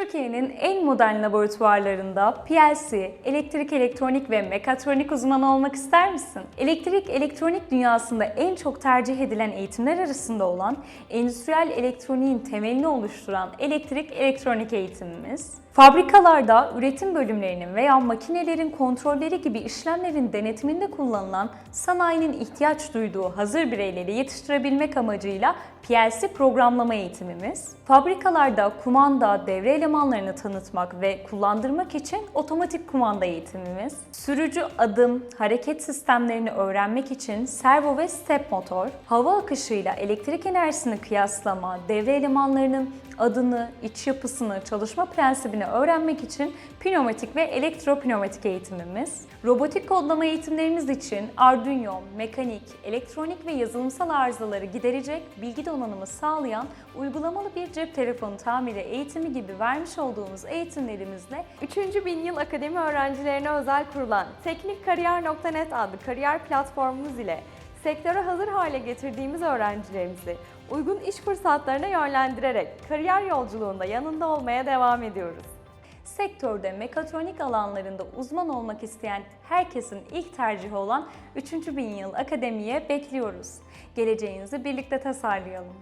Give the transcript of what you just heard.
Türkiye'nin en modern laboratuvarlarında PLC, elektrik elektronik ve mekatronik uzmanı olmak ister misin? Elektrik elektronik dünyasında en çok tercih edilen eğitimler arasında olan endüstriyel elektroniğin temelini oluşturan elektrik elektronik eğitimimiz, fabrikalarda üretim bölümlerinin veya makinelerin kontrolleri gibi işlemlerin denetiminde kullanılan sanayinin ihtiyaç duyduğu hazır bireyleri yetiştirebilmek amacıyla PLC programlama eğitimimiz, fabrikalarda kumanda, devre elemanlarını tanıtmak ve kullandırmak için otomatik kumanda eğitimimiz, sürücü adım, hareket sistemlerini öğrenmek için servo ve step motor, hava akışıyla elektrik enerjisini kıyaslama, devre elemanlarının adını, iç yapısını, çalışma prensibini öğrenmek için pneumatik ve elektropneumatik eğitimimiz, robotik kodlama eğitimlerimiz için Arduino, mekanik, elektronik ve yazılımsal arızaları giderecek bilgi donanımı sağlayan uygulamalı bir cep telefonu tamiri eğitimi gibi vermiş olduğumuz eğitimlerimizle 3. bin yıl akademi öğrencilerine özel kurulan teknikkariyer.net adlı kariyer platformumuz ile sektöre hazır hale getirdiğimiz öğrencilerimizi uygun iş fırsatlarına yönlendirerek kariyer yolculuğunda yanında olmaya devam ediyoruz. sektörde mekatronik alanlarında uzman olmak isteyen herkesin ilk tercihi olan 3. bin yıl akademiye bekliyoruz. Geleceğinizi birlikte tasarlayalım.